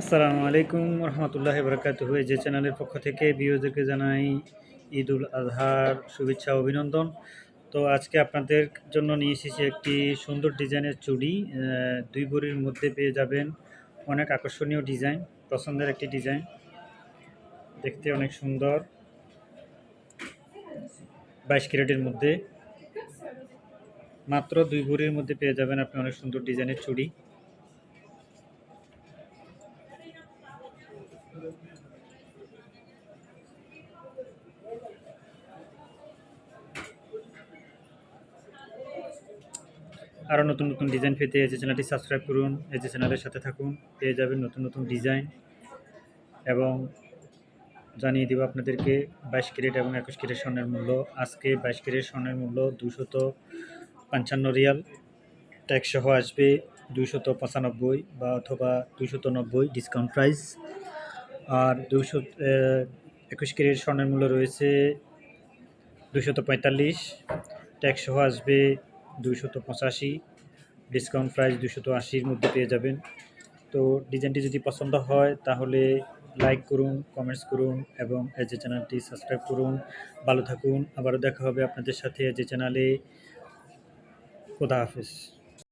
আসসালামু আলাইকুম রহমতুল্লাহ বরকাত হয়ে যে চ্যানেলের পক্ষ থেকে বিওদেরকে জানাই ঈদ উল আজহার শুভেচ্ছা অভিনন্দন। তো আজকে আপনাদের জন্য নিয়ে এসেছি একটি সুন্দর ডিজাইনের চুড়ি। দুই বড়ির মধ্যে পেয়ে যাবেন অনেক আকর্ষণীয় ডিজাইন, পছন্দের একটি ডিজাইন। দেখতে অনেক সুন্দর। বাইশ ক্যারেটের মধ্যে। মাত্র দুই ভরির মধ্যে পেয়ে যাবেন আপনি অনেক সুন্দর ডিজাইনের চুড়ি। আরও নতুন নতুন ডিজাইন পেতে এই যে চ্যানেলটি সাবস্ক্রাইব করুন। এই যে চ্যানেলের সাথে থাকুন, পেয়ে যাবেন নতুন নতুন ডিজাইন এবং জানিয়ে দেবো আপনাদেরকে, বাইশ ক্যারেট এবং একুশ ক্যারেট স্বর্ণের মূল্য। আজকে বাইশ ক্যারেট স্বর্ণের মূল্য দুশত পঞ্চান্ন রিয়াল। ট্যাক্স সহ আসবে দুশত পঁচানব্বই বা অথবা দুশত নব্বই ডিসকাউন্ট প্রাইস আর দুশো একুশ ক্যারেট স্বর্ণের মূল্য রয়েছে দুশত পঁয়তাল্লিশ। ট্যাক্স সহ আসবে দুশত পঁচাশি। ডিসকাউন্ট প্রাইস দুশত আশির মধ্যে পেয়ে যাবেন। তো ডিজাইনটি যদি পছন্দ হয় তাহলে লাইক করুন, কমেন্টস করুন এবং এই যে চ্যানেলটি সাবস্ক্রাইব করুন। ভালো থাকুন। আবারও দেখা হবে আপনাদের সাথে এই যে চ্যানেলে। খোদা হাফেজ।